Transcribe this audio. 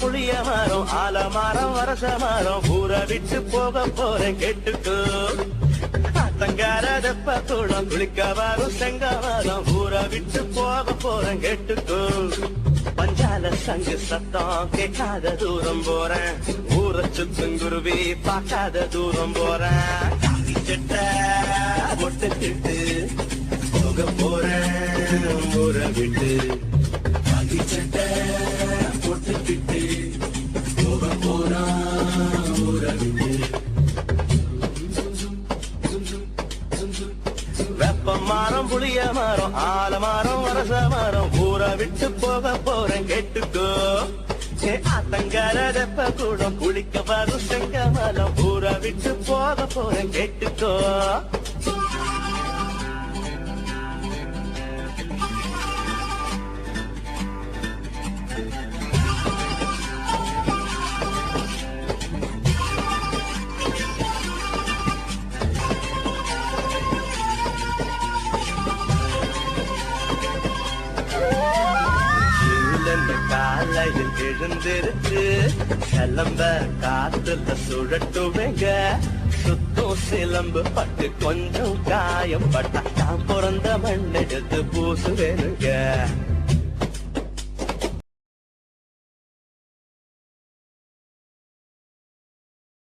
புளிய மரம் ஆலமரம் வரச மரம். ஊரை விட்டு போக போறேன் கேட்டுக்கோ. தங்கார தெப்ப கூடம் குளிக்க வரும் செங்கமரம் ஊரை விட்டு போக போறேன் கேட்டுக்கோ. பஞ்சால சங்கு சத்தம் கேட்காத தூரம் போறேன். ஊரை சுத்தும் குருவி பார்க்காத தூரம் போறேன். காவி சட்டை ஒட்டுக்கிட்டு போக போறேன். ஊரை விட்டு சட்டை வெப்ப மரம் புளிய மரம் ஆல மரம் வரச மரம் ஊரை விட்டு போக போறேன் கேட்டுக்கோ. ஏ வெப்ப கூடம் குளிக்க வரும் செங்க மரம் ஊரை விட்டு போக போறேன் கேட்டுக்கோ. இந்த காலையில் எழுந்திருக்கு கிளம்ப காத்துல சுழட்டுவேங்க. சுத்தம் சிலம்பு பட்டு கொஞ்சம் காயம் பட்டா பிறந்த மண் எடுத்து பூசுவேனுங்க.